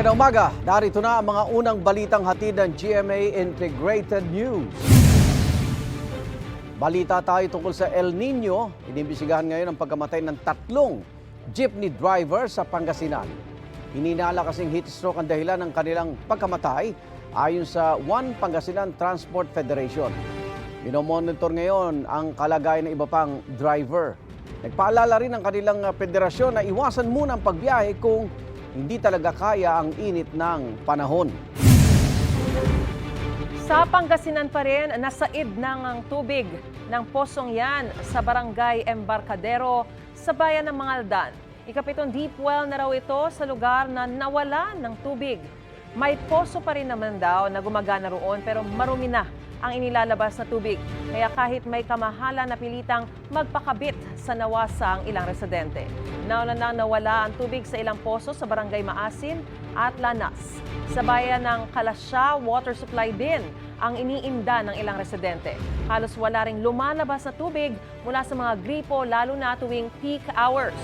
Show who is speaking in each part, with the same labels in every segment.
Speaker 1: Magandang umaga. Narito na ang mga unang balitang hatid ng GMA Integrated News. Balita tayo tungkol sa El Nino. Inimbisigahan ngayon ang pagkamatay ng tatlong jeepney driver sa Pangasinan. Hininala kasing heat stroke ang dahilan ng kanilang pagkamatay ayon sa One Pangasinan Transport Federation. Minomonitor ngayon ang kalagayan ng iba pang driver. Nagpaalala rin ang kanilang federasyon na iwasan muna ang pagbiyahe kung hindi talaga kaya ang init ng panahon.
Speaker 2: Sa Pangasinan pa rin, nasaid ng ang tubig ng posong yan sa barangay Embarcadero sa bayan ng Mangaldan. Ikapitong deep well na raw ito sa lugar na nawala ng tubig. May poso pa rin naman daw na gumagana roon pero marumi na ang inilalabas na tubig. Kaya kahit may kamahala na pilitang magpakabit sa nawasa ang ilang residente. Nauna na nawala ang tubig sa ilang poso sa barangay Maasin at Lanas. Sa bayan ng Kalasya, water supply din ang iniinda ng ilang residente. Halos wala ring lumalabas na tubig mula sa mga gripo lalo na tuwing peak hours.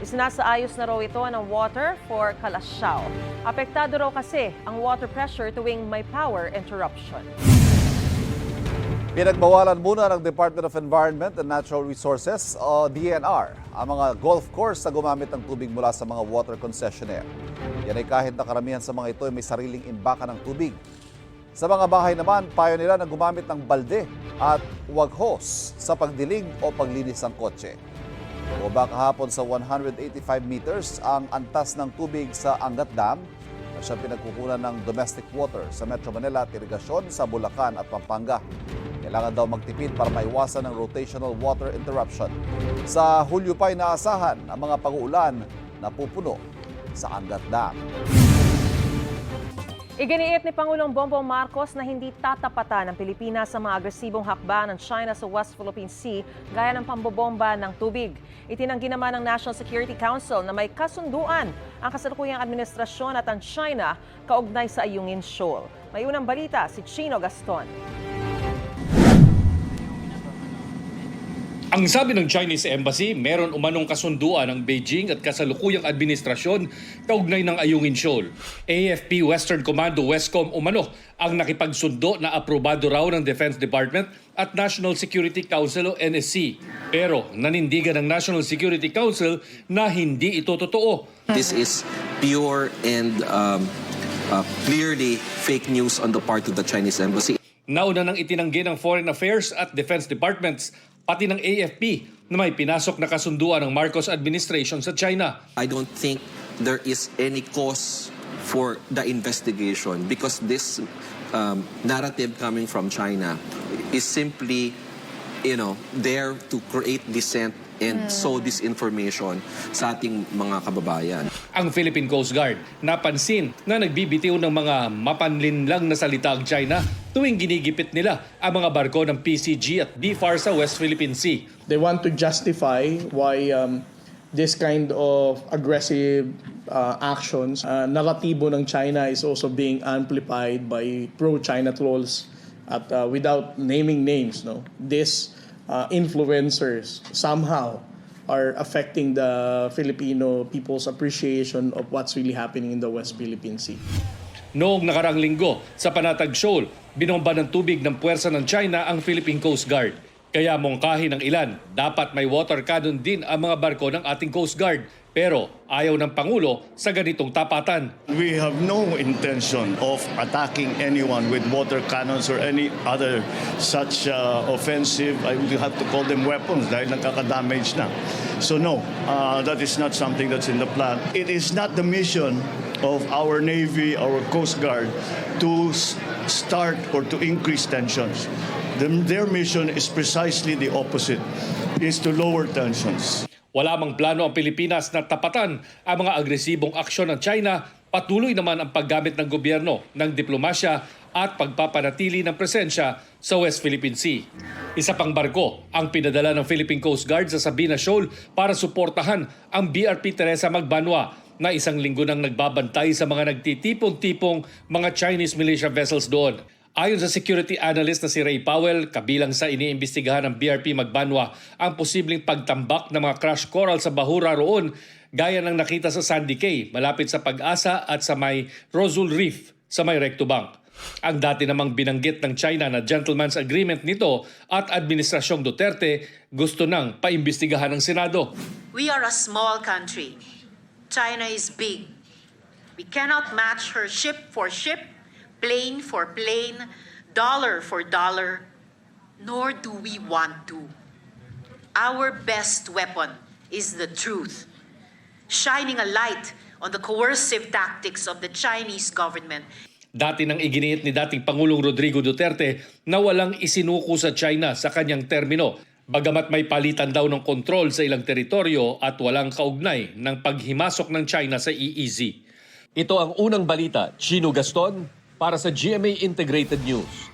Speaker 2: Isinasaayos na raw ito ng water for Kalasyaw. Apektado raw kasi ang water pressure tuwing may power interruption.
Speaker 3: Pinagbawalan muna ng Department of Environment and Natural Resources o DNR ang mga golf course na gumamit ng tubig mula sa mga water concessionaire. Yan ay kahit na karamihan sa mga ito ay may sariling imbaka ng tubig. Sa mga bahay naman, payo nila na gumamit ng balde at wag hose sa pagdilig o paglinis ng kotse. Bumaba kahapon sa 185 meters ang antas ng tubig sa Angat Dam na siyang pinagkukunan ng domestic water sa Metro Manila at irigasyon sa Bulacan at Pampanga. Kailangan daw magtipid para maiwasan ng rotational water interruption. Sa Hulyo pa ay naasahan ang mga pag-uulan na pupuno sa Angat Dam.
Speaker 2: Iginiit ni Pangulong Bongbong Marcos na hindi tatapatan ng Pilipinas sa mga agresibong hakbang ng China sa West Philippine Sea gaya ng pambobomba ng tubig. Itinanggi naman ng National Security Council na may kasunduan ang kasalukuyang administrasyon at ang China kaugnay sa Ayungin Shoal. May unang balita si Chino Gaston.
Speaker 4: Ang sabi ng Chinese Embassy, meron umanong kasunduan ng Beijing at kasalukuyang administrasyon kaugnay ng Ayungin Shoal. AFP Western Commando Westcom umano ang nakipagsundo na aprobado raw ng Defense Department at National Security Council o NSC. Pero nanindigan ng National Security Council na hindi ito totoo.
Speaker 5: This is pure and um, uh, clearly fake news on the part of the Chinese embassy.
Speaker 4: Nauna nang itinanggi ng Foreign Affairs at Defense Departments pati ng AFP na may pinasok na kasunduan ng Marcos administration sa China.
Speaker 5: I don't think there is any cause for the investigation because this um, narrative coming from China is simply, you know, there to create dissent and sow disinformation sa ating mga kababayan.
Speaker 4: ang Philippine Coast Guard. Napansin na nagbibitiw ng mga mapanlinlang na salita ang China tuwing ginigipit nila ang mga barko ng PCG at DFAR sa West Philippine Sea.
Speaker 6: they want to justify why um, this kind of aggressive uh, actions, uh, naratibo ng China is also being amplified by pro-China trolls at uh, without naming names. No, these uh, influencers somehow are affecting the Filipino people's appreciation of what's really happening in the West Philippine Sea.
Speaker 4: Noong nakarang linggo sa Panatag Shoal, binomba ng tubig ng puwersa ng China ang Philippine Coast Guard. Kaya mongkahi ng ilan, dapat may water cannon din ang mga barko ng ating Coast Guard. Pero ayaw ng Pangulo sa ganitong tapatan.
Speaker 7: We have no intention of attacking anyone with water cannons or any other such uh, offensive, I would have to call them weapons dahil nakaka-damage na. So no, uh, that is not something that's in the plan. It is not the mission of our Navy, our Coast Guard to start or to increase tensions. The- their mission is precisely the opposite, is to lower tensions.
Speaker 4: Wala mang plano ang Pilipinas na tapatan ang mga agresibong aksyon ng China, patuloy naman ang paggamit ng gobyerno ng diplomasya at pagpapanatili ng presensya sa West Philippine Sea. Isa pang barko ang pinadala ng Philippine Coast Guard sa Sabina Shoal para suportahan ang BRP Teresa Magbanwa na isang linggo nang nagbabantay sa mga nagtitipong-tipong mga Chinese militia vessels doon. Ayon sa security analyst na si Ray Powell, kabilang sa iniimbestigahan ng BRP Magbanwa ang posibleng pagtambak ng mga crash coral sa Bahura roon gaya ng nakita sa Sandy Cay, malapit sa Pag-asa at sa may Rosul Reef sa may Recto Bank. Ang dati namang binanggit ng China na gentleman's agreement nito at Administrasyong Duterte gusto nang paimbestigahan ng Senado.
Speaker 8: We are a small country. China is big. We cannot match her ship for ship, plane for plane, dollar for dollar, nor do we want to. Our best weapon is the truth, shining a light on the coercive tactics of the Chinese government
Speaker 4: Dati nang iginiit ni dating Pangulong Rodrigo Duterte na walang isinuko sa China sa kanyang termino. Bagamat may palitan daw ng kontrol sa ilang teritoryo at walang kaugnay ng paghimasok ng China sa EEZ. Ito ang unang balita, Chino Gaston, para sa GMA Integrated News.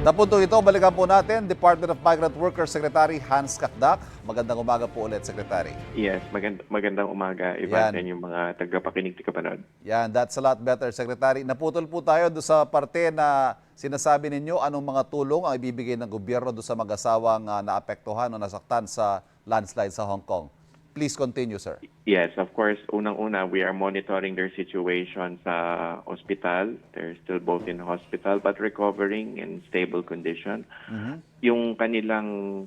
Speaker 3: Napunto ito, balikan po natin, Department of Migrant Workers Secretary Hans Kakdak. Magandang umaga po ulit, Secretary.
Speaker 9: Yes, magand- magandang umaga, Ivan,
Speaker 3: Yan.
Speaker 9: and yung mga tagapakinig at kapanood.
Speaker 3: Yan, that's a lot better, Secretary. Naputol po tayo doon sa parte na sinasabi ninyo anong mga tulong ang ibibigay ng gobyerno doon sa mag-asawang ah, naapektuhan o nasaktan sa landslide sa Hong Kong. Please continue, sir.
Speaker 9: Yes, of course, unang-una, we are monitoring their situation sa hospital. They're still both in hospital but recovering in stable condition. Yung kanilang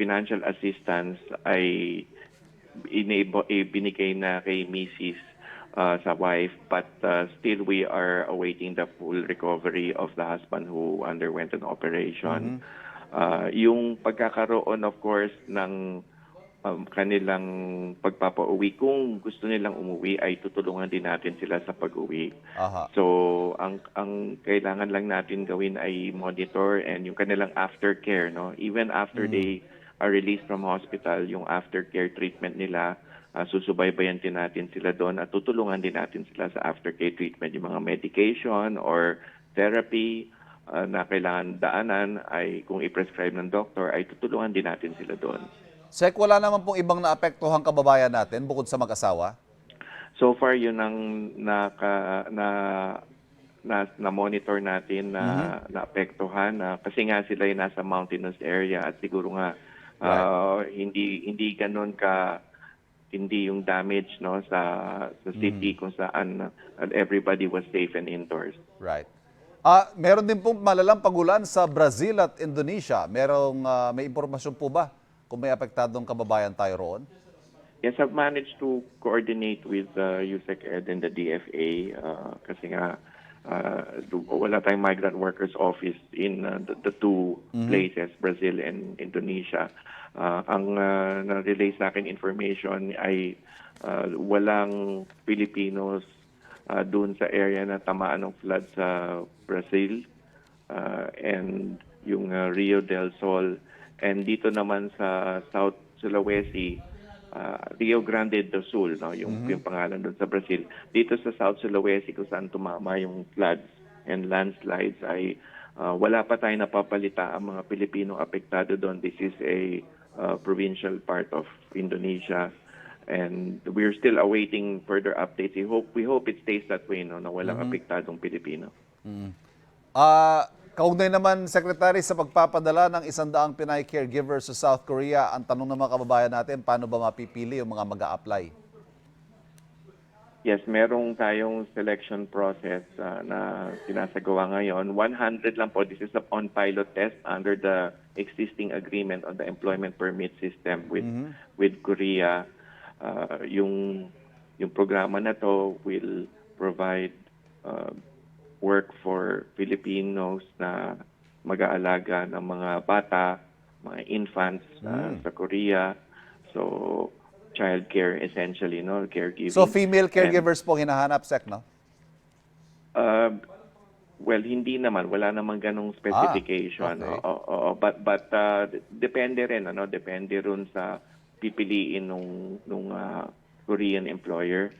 Speaker 9: financial assistance ay inabo, eh, binigay na kay Mrs. uh, sa wife but uh, still we are awaiting the full recovery of the husband who underwent an operation. Uh, yung pagkakaroon of course ng um, kanilang pagpapauwi kung gusto nilang umuwi ay tutulungan din natin sila sa pag-uwi.
Speaker 3: Aha.
Speaker 9: So, ang ang kailangan lang natin gawin ay monitor and yung kanilang aftercare, no? Even after they are released from hospital, yung aftercare treatment nila, uh, susubaybayan din natin sila doon at tutulungan din natin sila sa aftercare treatment, yung mga medication or therapy uh, na kailangan daanan ay kung i-prescribe ng doctor ay tutulungan din natin sila doon.
Speaker 3: Sec, wala naman pong ibang naapektuhang kababayan natin bukod sa mag-asawa?
Speaker 9: So far yun ang naka, na na, na monitor natin na naapektuhan na kasi nga sila ay nasa mountainous area at siguro nga ah, hindi hindi ganoon ka hindi yung damage no sa sa city kung saan uh, everybody was safe and indoors.
Speaker 3: Right. Ah, meron din pong malalang pagulan sa Brazil at Indonesia. Merong ah, may impormasyon po ba kung may apektadong kababayan tayo roon?
Speaker 9: Yes, I've managed to coordinate with uh, USEC Ed and the DFA uh, kasi nga uh, wala tayong migrant workers office in uh, the, the two places, Brazil and Indonesia. Uh, ang uh, na-relay sa akin information ay uh, walang Filipinos uh, doon sa area na tamaan ng flood sa Brazil uh, and yung uh, Rio del Sol and dito naman sa South Sulawesi uh, Rio Grande do Sul no? Yung yung pangalan doon sa Brazil. Dito sa South Sulawesi kung saan tumama yung floods and landslides ay uh, wala pa tayong napapalita ang mga Pilipino apektado doon this is a uh, provincial part of Indonesia. And we're still awaiting further updates. We hope we hope it stays that way no? Na walang apektadong Pilipino.
Speaker 3: Ah, kaugnay naman, Secretary, sa pagpapadala ng isandaang Pinay caregivers sa South Korea, ang tanong ng mga kababayan natin, paano ba mapipili yung mga mag apply
Speaker 9: Yes, merong tayong selection process uh, na sinasagawa ngayon. 100 lang po. This is a on pilot test under the existing agreement on the employment permit system with with Korea. Uh, yung yung programa na to will provide uh, work for Filipinos na mag-aalaga ng mga bata, mga infants uh, sa Korea. So child care essentially, no? Caregiving.
Speaker 3: So, female
Speaker 9: And-
Speaker 3: caregivers po hinahanap, Sec, no?
Speaker 9: Uh, well, hindi naman. Wala namang ganong specification.
Speaker 3: Ah, okay.
Speaker 9: Oo, oo. but but uh, depende rin ano, depende rin sa pipiliin nung nung uh, Korean employer.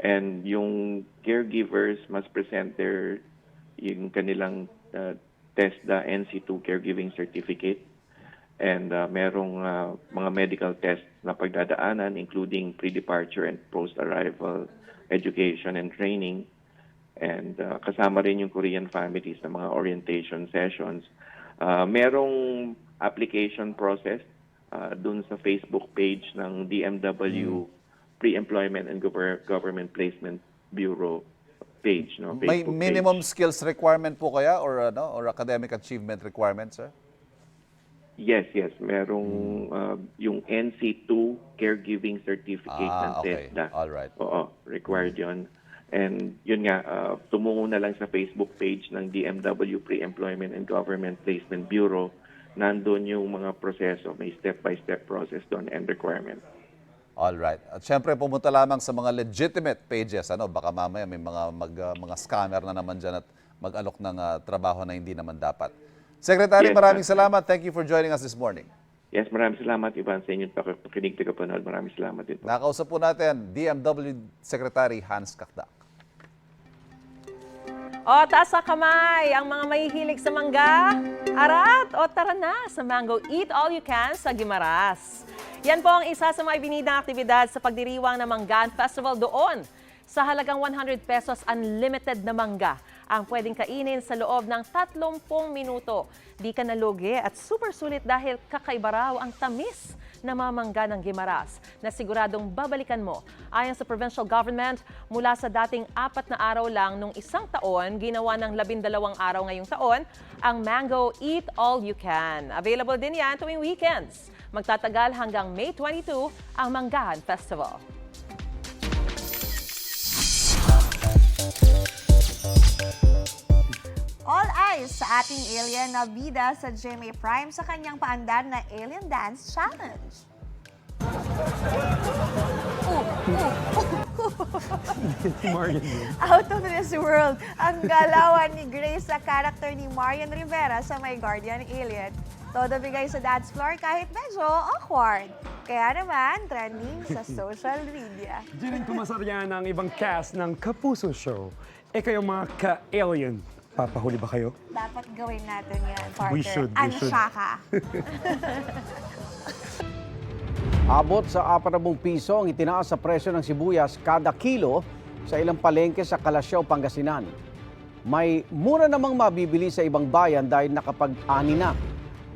Speaker 9: And yung caregivers must present their yung kanilang uh, TESDA NC2 caregiving certificate and uh, merong uh, mga medical tests na pagdadaanan including pre-departure and post-arrival education and training and uh, kasama rin yung Korean families na mga orientation sessions. Uh, merong application process uh, dun sa Facebook page ng DMW Pre-Employment and Gover- Government Placement Bureau page. No?
Speaker 3: May
Speaker 9: Facebook
Speaker 3: minimum
Speaker 9: page.
Speaker 3: skills requirement po kaya or ano or academic achievement requirement, sir?
Speaker 9: Yes, yes. Merong uh, yung NC2 Caregiving Certificate ng
Speaker 3: Ah, okay.
Speaker 9: TESDA.
Speaker 3: All right.
Speaker 9: Oo, required yon. And yun nga, uh, tumungo na lang sa Facebook page ng DMW Pre-Employment and Government Placement Bureau. Nandun yung mga proseso. May step-by-step process doon and requirement.
Speaker 3: All right. At syempre pumunta lamang sa mga legitimate pages ano baka mamaya may mga mag, uh, mga scammer na naman diyan at mag-alok ng uh, trabaho na hindi naman dapat. Secretary,
Speaker 9: Yes,
Speaker 3: maraming
Speaker 9: sir.
Speaker 3: salamat. Thank you for joining us this morning.
Speaker 9: Yes, maraming salamat, Ivan, sa inyong pakikinig tagapanood. Maraming salamat din po.
Speaker 3: Nakausap po natin DMW Secretary Hans Kakdak.
Speaker 2: O, taas sa kamay ang mga mahihilig sa mangga. Arat, o tara na sa Mango Eat All You Can sa Gimaras. Yan po ang isa sa mga ibinidang aktibidad sa pagdiriwang ng Manggan Festival doon. Sa halagang 100 pesos, unlimited na mangga ang pwedeng kainin sa loob ng 30 minuto. Di ka nalugi at super sulit dahil kakaiba raw ang tamis na mamangga ng Gimaras na siguradong babalikan mo. Ayon sa provincial government, mula sa dating apat na araw lang nung isang taon, ginawa ng labindalawang araw ngayong taon ang Mango Eat All You Can. Available din yan tuwing weekends. Magtatagal hanggang May 22 ang Manggahan Festival.
Speaker 10: Eyes sa ating alien na bida sa GMA Prime sa kanyang paandar na Alien Dance Challenge. Out of this world, ang galawan ni Grace sa karakter ni Marian Rivera sa My Guardian Alien. Todo bigay sa dance floor kahit medyo awkward. Kaya naman, trending sa social media.
Speaker 11: Di rin kumasarya ng ibang cast ng Kapuso Show. Eh kayong mga ka-alien, papahuli ba kayo?
Speaker 10: Dapat gawin natin yan, partner.
Speaker 11: We should, we should.
Speaker 10: Anshaka.
Speaker 1: Abot sa 40 piso ang itinaas sa presyo ng sibuyas kada kilo sa ilang palengke sa Kalasyaw, Pangasinan. May mura namang mabibili sa ibang bayan dahil nakapag-ani na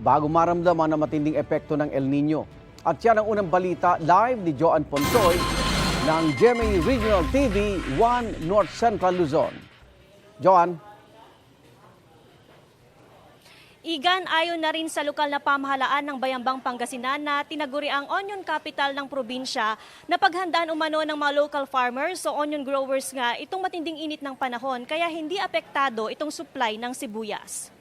Speaker 1: bago maramdaman ang matinding epekto ng El Nino. At yan ang unang balita live ni Joan Ponsoy ng GMA Regional TV 1 North Central Luzon. Joan?
Speaker 12: Igan ayon na rin sa lokal na pamahalaan ng Bayambang Pangasinan na tinaguri ang onion capital ng probinsya na paghandaan umano ng mga local farmers o onion growers nga itong matinding init ng panahon kaya hindi apektado itong supply ng sibuyas.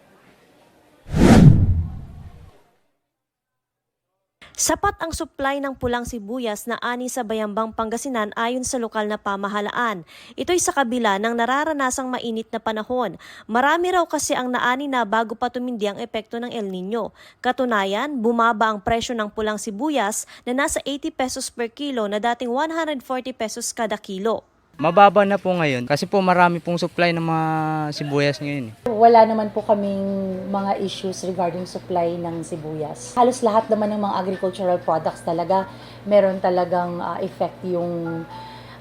Speaker 12: Sapat ang supply ng pulang sibuyas na ani sa Bayambang Pangasinan ayon sa lokal na pamahalaan. Ito'y sa kabila ng nararanasang mainit na panahon. Marami raw kasi ang naani na bago pa tumindi ang epekto ng El Nino. Katunayan, bumaba ang presyo ng pulang sibuyas na nasa 80 pesos per kilo na dating 140 pesos kada kilo.
Speaker 13: Mababa na po ngayon kasi po marami pong supply ng mga sibuyas ngayon. eh.
Speaker 14: Wala naman po kaming mga issues regarding supply ng sibuyas. Halos lahat naman ng mga agricultural products talaga, meron talagang ah, effect yung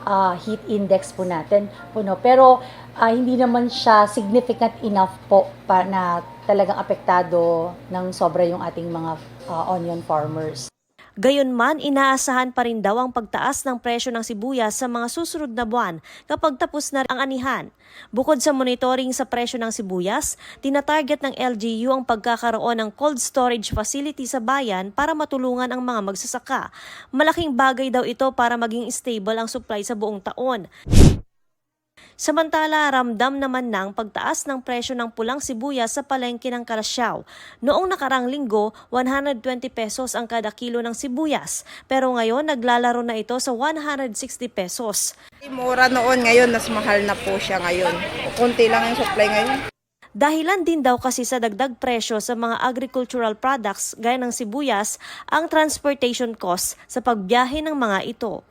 Speaker 14: ah, heat index po natin. Puno. Pero ah, hindi naman siya significant enough po pa na talagang apektado ng sobra yung ating mga ah, onion farmers.
Speaker 12: Gayunman, inaasahan pa rin daw ang pagtaas ng presyo ng sibuyas sa mga susunod na buwan kapag tapos na ang anihan. Bukod sa monitoring sa presyo ng sibuyas, tinatarget ng LGU ang pagkakaroon ng cold storage facility sa bayan para matulungan ang mga magsasaka. Malaking bagay daw ito para maging stable ang supply sa buong taon. Samantala, ramdam naman ng pagtaas ng presyo ng pulang sibuyas sa palengke ng Kalasyaw. Noong nakarang linggo, 120 pesos ang kada kilo ng sibuyas. Pero ngayon, naglalaro na ito sa 160 pesos.
Speaker 15: Mura noon, ngayon mas mahal na po siya ngayon. Kunti lang yung supply ngayon.
Speaker 12: Dahilan din daw kasi sa dagdag presyo sa mga agricultural products gaya ng sibuyas ang transportation cost sa pagbiyahe ng mga ito.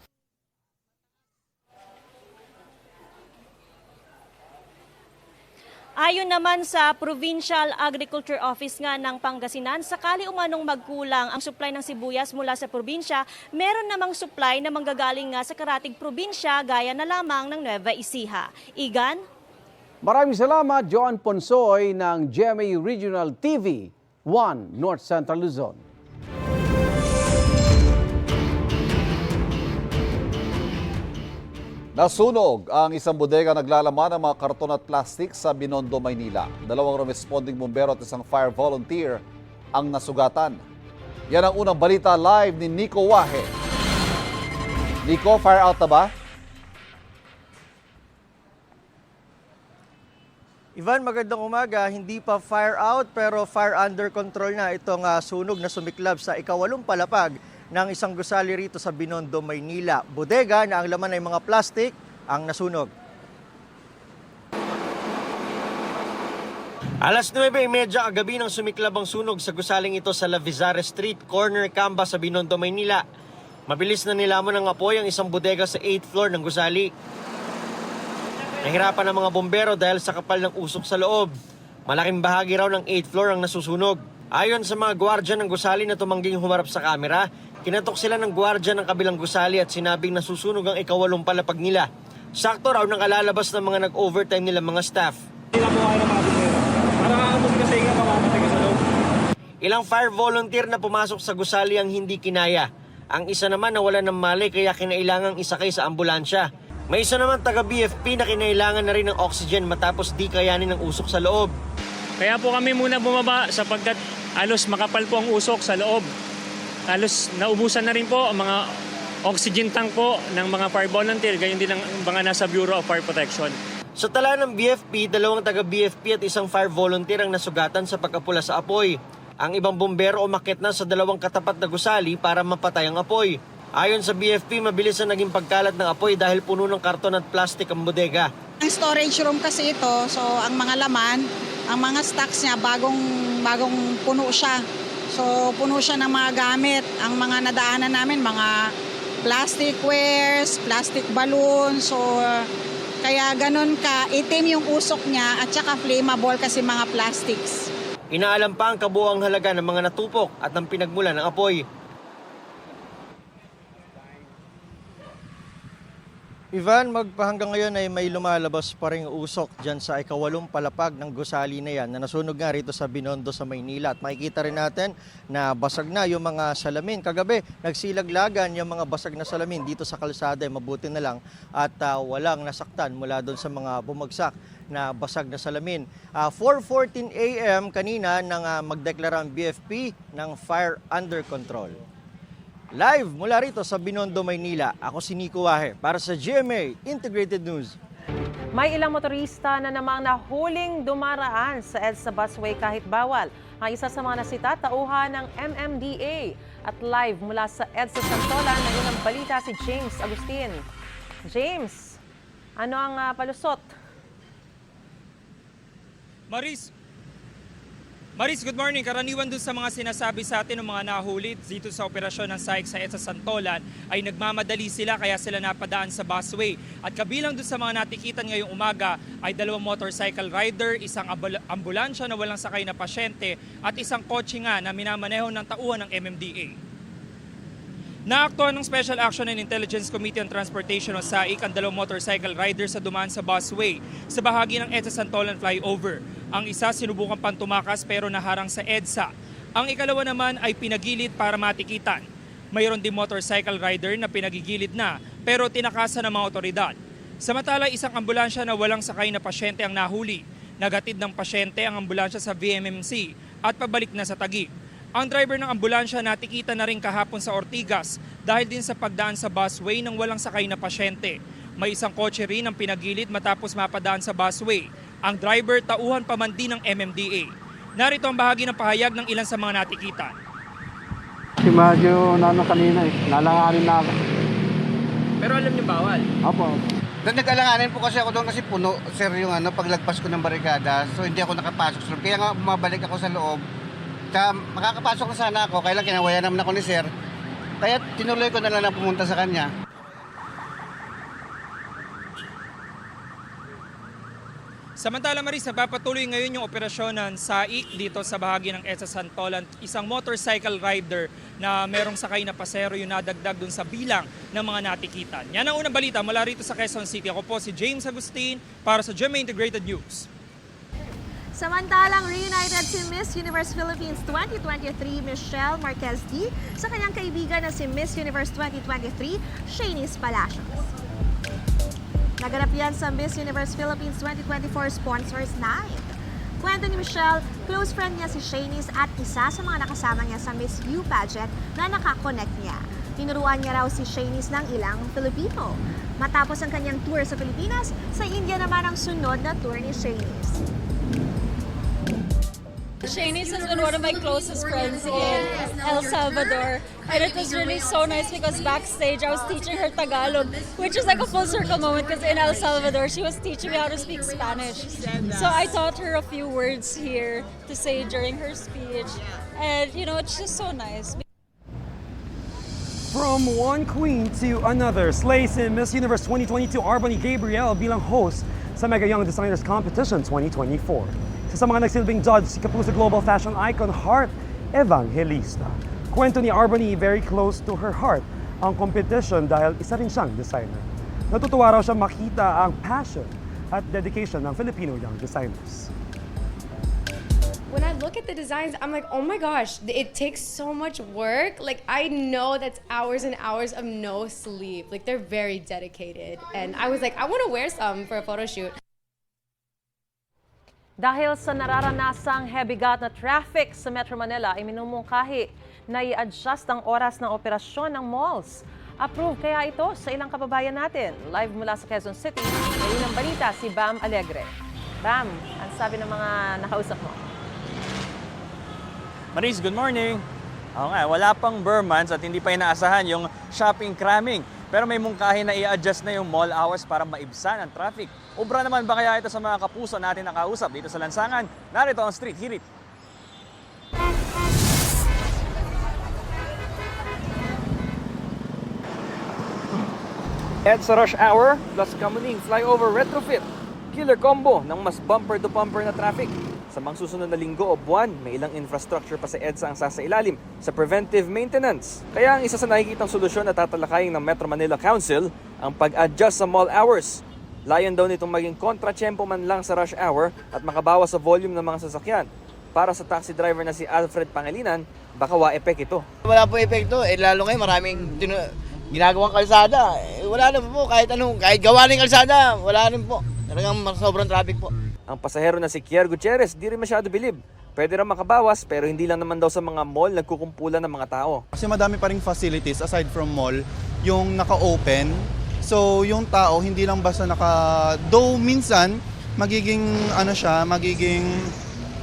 Speaker 12: Ayon naman sa Provincial Agriculture Office nga ng Pangasinan, sakali umanong magkulang ang supply ng sibuyas mula sa probinsya, meron namang supply na manggagaling nga sa karatig probinsya gaya na lamang ng Nueva Ecija. Igan?
Speaker 1: Maraming salamat, Joan Ponsoy ng GMA Regional TV 1 North Central Luzon.
Speaker 3: Nasunog ang isang bodega naglalaman ng mga karton at plastic sa Binondo, Maynila. Dalawang responding bumbero at isang fire volunteer ang nasugatan. Yan ang unang balita live ni Nico Wahe. Nico, fire out na ba?
Speaker 16: Ivan, magandang umaga. Hindi pa fire out pero fire under control na itong ah, sunog na sumiklab sa ikawalong palapag ng isang gusali rito sa Binondo, Maynila. Bodega na ang laman ay mga plastic ang nasunog.
Speaker 17: Alas 9.30 kagabi nang sumiklab ang sunog sa gusaling ito sa La Vizare Street, corner Camba sa Binondo, Maynila. Mabilis na nilamon ng apoy ang isang bodega sa 8th floor ng gusali. Nahirapan ang mga bombero dahil sa kapal ng usok sa loob. Malaking bahagi raw ng 8th floor ang nasusunog. Ayon sa mga gwardya ng gusali na tumangging humarap sa kamera, kinatok sila ng gwardya ng kabilang gusali at sinabing nasusunog ang ikawalong palapag nila. Sakto raw nang kalalabas ng mga nag-overtime nila mga staff. Ilang fire volunteer na pumasok sa gusali ang hindi kinaya. Ang isa naman nawala ng mali kaya kinailangang isakay sa ambulansya. May isa naman taga BFP na kinailangan na rin ng oxygen matapos di kayanin ng usok sa loob.
Speaker 18: Kaya po kami muna bumaba sapagkat alos makapal po ang usok sa loob. Alos naubusan na rin po ang mga oxygen tank po ng mga fire volunteer, gayon din ang mga nasa Bureau of Fire Protection.
Speaker 17: Sa tala ng BFP, dalawang taga BFP at isang fire volunteer ang nasugatan sa pagkapula sa apoy. Ang ibang bombero umakit na sa dalawang katapat na gusali para mapatay ang apoy. Ayon sa BFP, mabilis na naging pagkalat ng apoy dahil puno ng karton at plastic ang bodega.
Speaker 15: Ang storage room kasi ito, so ang mga laman, ang mga stocks niya bagong bagong puno siya. So puno siya ng mga gamit. Ang mga nadaanan namin, mga plastic wares, plastic balloons, so kaya ganun ka, itim yung usok niya at saka flammable kasi mga plastics.
Speaker 17: Inaalam pa ang kabuang halaga ng mga natupok at ng pinagmula ng apoy.
Speaker 16: Ivan, magpahanggang ngayon ay may lumalabas pa rin usok dyan sa ikawalong palapag ng gusali na yan na nasunog nga rito sa Binondo sa Maynila. At makikita rin natin na basag na yung mga salamin. Kagabi, nagsilaglagan yung mga basag na salamin dito sa kalsada. Mabuti na lang at ah, walang nasaktan mula doon sa mga bumagsak na basag na salamin. Ah, 4.14 a.m. kanina nang ah, magdeklara ang BFP ng fire under control. Live mula rito sa Binondo, Maynila. Ako si Nico Wahe para sa GMA Integrated News.
Speaker 2: May ilang motorista na namang nahuling dumaraan sa EDSA busway kahit bawal. Ang isa sa mga nasita, tauhan ng MMDA. At live mula sa EDSA Santolan, na unang balita si James Agustin. James, ano ang ah, palusot?
Speaker 19: Maris, Maris, good morning. Karaniwan dun sa mga sinasabi sa atin ng mga nahuli dito sa operasyon ng SAIC sa EDSA Santolan ay nagmamadali sila kaya sila napadaan sa busway. At kabilang dun sa mga natikitan ngayong umaga ay dalawang motorcycle rider, isang ambul- ambulansya na walang sakay na pasyente at isang kotse nga na minamaneho ng tauhan ng MMDA. Naaktuhan ng Special Action and Intelligence Committee on Transportation o SAIC ang dalawang motorcycle rider sa dumaan sa busway sa bahagi ng EDSA Santolan flyover. Ang isa sinubukan pang tumakas pero naharang sa EDSA. Ang ikalawa naman ay pinagilid para matikitan. Mayroon din motorcycle rider na pinagigilid na pero tinakasan ng mga otoridad. Samantala isang ambulansya na walang sakay na pasyente ang nahuli. Nagatid ng pasyente ang ambulansya sa VMMC at pabalik na sa Taguig. Ang driver ng ambulansya natikita na rin kahapon sa Ortigas dahil din sa pagdaan sa busway ng walang sakay na pasyente. May isang kotse rin ang pinagilid matapos mapadaan sa busway. Ang driver tauhan pa man din ng MMDA. Narito ang bahagi ng pahayag ng ilan sa mga natikita.
Speaker 20: Si medyo nano kanina eh. Nalanganin na ako.
Speaker 19: Pero alam niyo bawal?
Speaker 20: Opo.
Speaker 21: Doon nag-alanganin po kasi ako doon kasi puno, sir, yung ano, paglagpas ko ng barikada. So hindi ako nakapasok loob. Kaya nga bumabalik ako sa loob. Tsaka makakapasok na sana ako, kailan kinawaya naman ako ni sir. Kaya tinuloy ko na lang na pumunta sa kanya.
Speaker 19: Samantala Maris, napapatuloy ngayon yung operasyon ng SAIC dito sa bahagi ng EDSA Santolan. Isang motorcycle rider na merong sakay na pasero yung nadagdag dun sa bilang ng mga natikitan. Yan ang unang balita mula rito sa Quezon City. Ako po si James Agustin para sa GMA Integrated News.
Speaker 10: Samantalang reunited si Miss Universe Philippines 2023 Michelle Marquez D sa kanyang kaibigan na si Miss Universe 2023 Shanice Palacios. Naganap yan sa Miss Universe Philippines 2024 Sponsors Night. Kwento ni Michelle, close friend niya si Shanice at isa sa mga nakasama niya sa Miss U pageant na nakakonect niya. Tinuruan niya raw si Shanice ng ilang Filipino. Matapos ang kanyang tour sa Pilipinas, sa India naman ang sunod na tour ni Shanice.
Speaker 22: Shanice has been one of my closest friends in El Salvador. And it was really so nice because backstage I was teaching her Tagalog, which is like a full circle moment because in El Salvador she was teaching me how to speak Spanish. So I taught her a few words here to say during her speech. And you know, it's just so nice.
Speaker 11: From one queen to another, slays in Miss Universe 2022 Arbany Gabriel bilang host sa Mega Young Designers Competition 2024. Isa sa mga nagsilbing judge si Kapuso Global Fashion icon Heart Evangelista. Kwento ni Arbany very close to her heart ang competition dahil isa rin siyang designer. Natutuwa raw siya makita ang passion at dedication ng Filipino young designers.
Speaker 23: when I look at the designs, I'm like, oh my gosh, it takes so much work. Like, I know that's hours and hours of no sleep. Like, they're very dedicated. And I was like, I want to wear some for a photo shoot.
Speaker 2: Dahil sa nararanasang hebigat na traffic sa Metro Manila, ay minumungkahi na i-adjust ang oras ng operasyon ng malls. Approve kaya ito sa ilang kababayan natin. Live mula sa Quezon City, ngayon ang balita si Bam Alegre. Bam, ang sabi ng mga nakausap mo?
Speaker 24: Maris, good morning. Oo nga, wala pang Burmans at hindi pa inaasahan yung shopping cramming. Pero may mungkahi na i-adjust na yung mall hours para maibsan ang traffic. Ubra naman ba kaya ito sa mga kapuso natin nakausap dito sa lansangan? Narito ang Street Hirit. At sa rush hour, plus Kamuning flyover retrofit. Killer combo ng mas bumper-to-bumper na traffic. Sa mga susunod na linggo o buwan, may ilang infrastructure pa sa EDSA ang sasailalim sa preventive maintenance. Kaya ang isa sa nakikitang solusyon na tatalakayin ng Metro Manila Council ang pag-adjust sa mall hours. Layon daw nitong maging kontrachempo man lang sa rush hour at makabawas sa volume ng mga sasakyan. Para sa taxi driver na si Alfred Pangilinan, baka wa-epek ito.
Speaker 25: Wala po epekto, eh lalo ngayon maraming ginagawang kalsada. Eh, wala na po kahit anong, kahit gawa ng kalsada, wala rin po. Talagang sobrang traffic po.
Speaker 24: Ang pasahero na si Kier Gutierrez di rin masyado bilib. Pwede rin makabawas pero hindi lang naman daw sa mga mall nagkukumpulan ng mga tao.
Speaker 26: Kasi madami pa ring facilities aside from mall, yung naka-open. So yung tao hindi lang basta naka though minsan magiging ano siya, magiging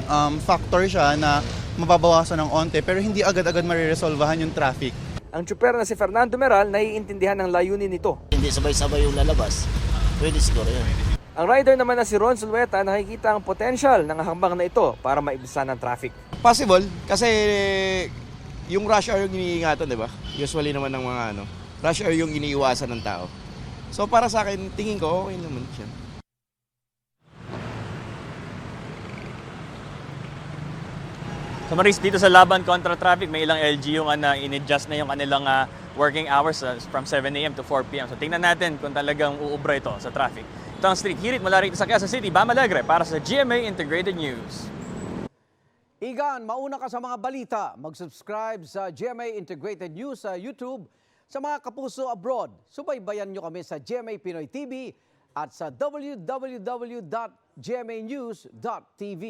Speaker 26: um, factor siya na mababawasan ng onte pero hindi agad-agad mariresolvahan yung traffic.
Speaker 24: Ang tsuper na si Fernando Meral naiintindihan ng layunin nito.
Speaker 27: Hindi sabay-sabay yung lalabas. Pwede siguro yun.
Speaker 24: Ang rider naman na si Ron Sulweta nakikita ang potential ng hakbang na ito para maibsan ang traffic.
Speaker 28: Possible kasi yung rush hour yung iniingatan, di ba? Usually naman ng mga ano, rush hour yung iniiwasan ng tao. So para sa akin, tingin ko okay naman siya.
Speaker 24: So Maris, dito sa laban kontra traffic, may ilang LGU nga na in-adjust na yung kanilang ah, working hours ah, from 7 a.m. to 4 p.m. So tingnan natin kung talagang uubra ito sa traffic. Ito ang Street Hirit mula rito sa Quezon City, Bam Alegre para sa GMA Integrated News.
Speaker 1: Igan, mauna ka sa mga balita. Mag-subscribe sa GMA Integrated News sa YouTube. Sa mga kapuso abroad, subaybayan nyo kami sa GMA Pinoy TV at sa www.gmanews.tv.